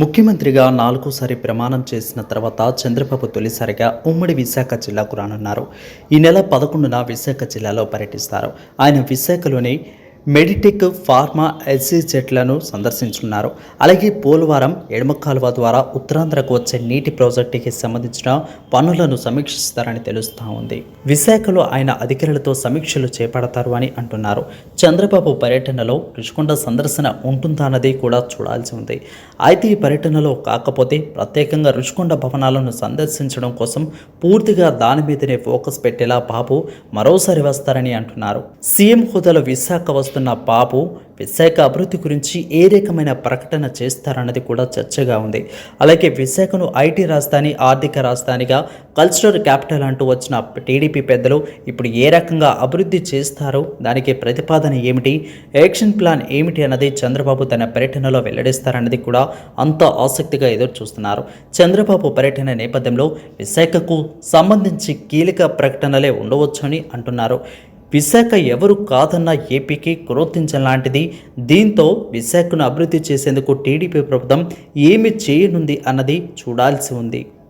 ముఖ్యమంత్రిగా నాలుగోసారి ప్రమాణం చేసిన తర్వాత చంద్రబాబు తొలిసారిగా ఉమ్మడి విశాఖ జిల్లాకు రానున్నారు. ఈ నెల పదకొండున విశాఖ జిల్లాలో పర్యటిస్తారు. ఆయన విశాఖలోని మెడిటెక్ ఫార్మా ఎస్సీజెట్లను సందర్శించనున్నారు అలాగే పోలవరం ఎడమ కాలువ ద్వారా ఉత్తరాంధ్రకు వచ్చే నీటి ప్రాజెక్టుకి సంబంధించిన పనులను సమీక్షిస్తారని తెలుస్తూ ఉంది. విశాఖలో ఆయన అధికారులతో సమీక్షలు చేపడతారు అని అంటున్నారు. చంద్రబాబు పర్యటనలో రుషికొండ సందర్శన ఉంటుందా అన్నది కూడా చూడాల్సి ఉంది. అయితే ఈ పర్యటనలో కాకపోతే ప్రత్యేకంగా రుషికొండ భవనాలను సందర్శించడం కోసం పూర్తిగా దాని మీదనే ఫోకస్ పెట్టేలా బాబు మరోసారి వస్తారని అంటున్నారు. సీఎం హోదాలో విశాఖ వస్తున్న బాబు విశాఖ అభివృద్ధి గురించి ఏ రకమైన ప్రకటన చేస్తారన్నది కూడా చర్చగా ఉంది. అలాగే విశాఖను ఐటీ రాజధాని ఆర్థిక రాజధానిగా కల్చరల్ క్యాపిటల్ అంటూ వచ్చిన టీడీపీ పెద్దలు ఇప్పుడు ఏ రకంగా అభివృద్ధి చేస్తారో దానికి ప్రతిపాదన ఏమిటి యాక్షన్ ప్లాన్ ఏమిటి అన్నది చంద్రబాబు తన పర్యటనలో వెల్లడిస్తారన్నది కూడా అంత ఆసక్తిగా ఎదురు చూస్తున్నారు. చంద్రబాబు పర్యటన నేపథ్యంలో విశాఖకు సంబంధించి కీలక ప్రకటనలే ఉండవచ్చని అంటున్నారు. విశాఖ ఎవరు కాదన్న ఏపీకి క్రోతించలాంటిది దీంతో విశాఖను అభివృద్ధి చేసేందుకు టీడీపీ ప్రభుత్వం ఏమి చేయనుంది అన్నది చూడాల్సి ఉంది.